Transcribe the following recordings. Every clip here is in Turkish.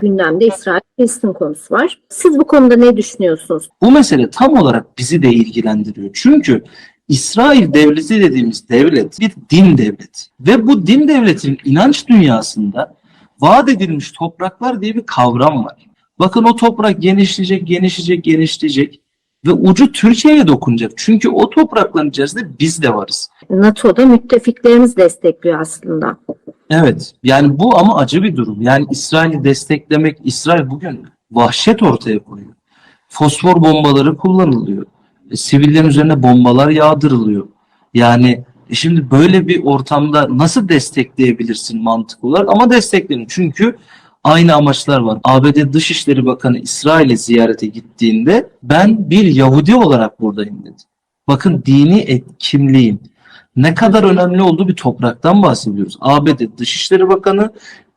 Gündemde İsrail-Filistin konusu var. Siz bu konuda ne düşünüyorsunuz? Bu mesele tam olarak bizi de ilgilendiriyor. Çünkü İsrail devleti dediğimiz devlet bir din devleti. Ve bu din devletinin inanç dünyasında vaat edilmiş topraklar diye bir kavram var. Bakın o toprak genişleyecek, genişleyecek, genişleyecek ve ucu Türkiye'ye dokunacak. Çünkü o toprakların içerisinde biz de varız. NATO'da müttefiklerimiz destekliyor aslında. Evet. Yani bu ama acı bir durum. Yani İsrail'i desteklemek, İsrail bugün vahşet ortaya koyuyor. Fosfor bombaları kullanılıyor. E, sivillerin üzerine bombalar yağdırılıyor. Yani e, şimdi böyle bir ortamda nasıl destekleyebilirsin mantık olarak? Ama desteklenin. Çünkü aynı amaçlar var. ABD Dışişleri Bakanı İsrail'e ziyarete gittiğinde ben bir Yahudi olarak buradayım dedi. Bakın dini et, kimliğin ne kadar önemli olduğu bir topraktan bahsediyoruz. ABD Dışişleri Bakanı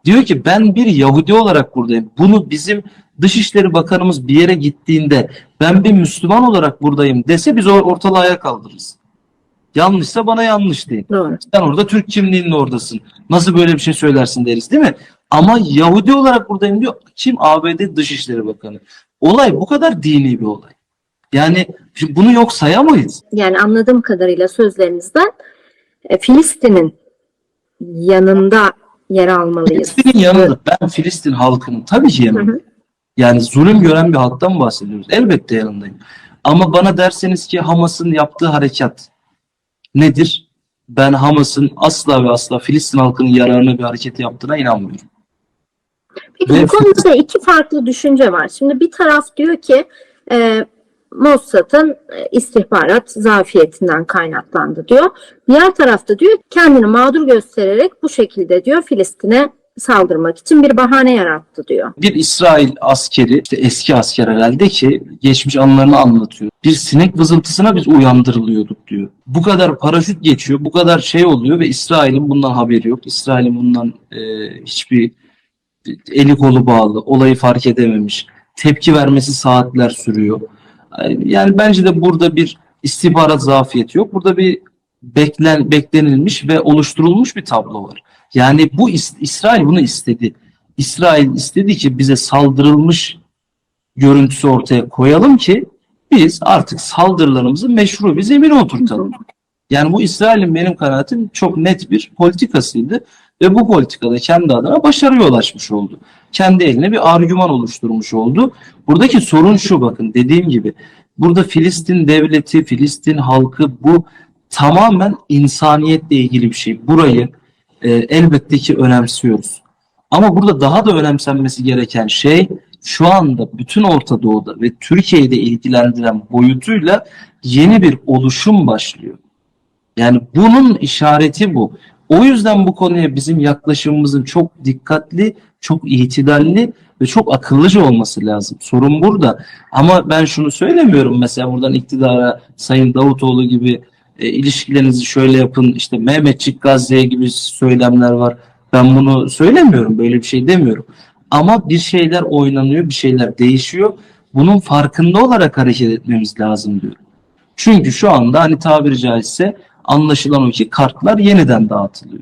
diyor ki ben bir Yahudi olarak buradayım. Bunu bizim Dışişleri Bakanımız bir yere gittiğinde ben bir Müslüman olarak buradayım dese biz ortalığı ayağa kaldırırız. Yanlışsa bana yanlış deyin. Doğru. Sen orada Türk kimliğinle oradasın. Nasıl böyle bir şey söylersin deriz değil mi? Ama Yahudi olarak buradayım diyor. Kim? ABD Dışişleri Bakanı. Olay bu kadar dini bir olay. Yani bunu yok sayamayız. Yani anladığım kadarıyla sözlerinizden Filistin'in yanında yer almalıyız. Filistin'in yanında ben Filistin halkının tabii ki yanında. Yani zulüm gören bir halktan bahsediyoruz. Elbette yanındayım. Ama bana derseniz ki Hamas'ın yaptığı harekat nedir? Ben Hamas'ın asla ve asla Filistin halkının yararına bir hareket yaptığına inanmıyorum. Peki Ve- bu konuda da iki farklı düşünce var. Şimdi bir taraf diyor ki e, Mossad'ın e, istihbarat zafiyetinden kaynaklandı diyor. Diğer tarafta diyor kendini mağdur göstererek bu şekilde diyor Filistin'e saldırmak için bir bahane yarattı diyor. Bir İsrail askeri, işte eski asker herhalde ki geçmiş anılarını anlatıyor. Bir sinek vızıltısına biz uyandırılıyorduk diyor. Bu kadar paraşüt geçiyor, bu kadar şey oluyor ve İsrail'in bundan haberi yok. İsrail'in bundan e, hiçbir eli kolu bağlı, olayı fark edememiş. Tepki vermesi saatler sürüyor. Yani bence de burada bir istihbarat zafiyeti yok. Burada bir beklen, beklenilmiş ve oluşturulmuş bir tablo var. Yani bu İs- İsrail bunu istedi. İsrail istedi ki bize saldırılmış görüntüsü ortaya koyalım ki biz artık saldırılarımızı meşru bir zemine oturtalım. Yani bu İsrail'in benim kanaatim çok net bir politikasıydı ve bu politikada kendi adına başarıya ulaşmış oldu. Kendi eline bir argüman oluşturmuş oldu. Buradaki sorun şu bakın dediğim gibi burada Filistin devleti, Filistin halkı bu tamamen insaniyetle ilgili bir şey. Burayı e, elbette ki önemsiyoruz. Ama burada daha da önemsenmesi gereken şey şu anda bütün Orta Doğu'da ve Türkiye'yi de ilgilendiren boyutuyla yeni bir oluşum başlıyor. Yani bunun işareti bu. O yüzden bu konuya bizim yaklaşımımızın çok dikkatli, çok itidalli ve çok akıllıca olması lazım. Sorun burada. Ama ben şunu söylemiyorum mesela buradan iktidara Sayın Davutoğlu gibi e, ilişkilerinizi şöyle yapın işte Mehmetçik Gazze'ye gibi söylemler var. Ben bunu söylemiyorum. Böyle bir şey demiyorum. Ama bir şeyler oynanıyor, bir şeyler değişiyor. Bunun farkında olarak hareket etmemiz lazım diyorum. Çünkü şu anda hani tabiri caizse anlaşılan o ki kartlar yeniden dağıtılıyor.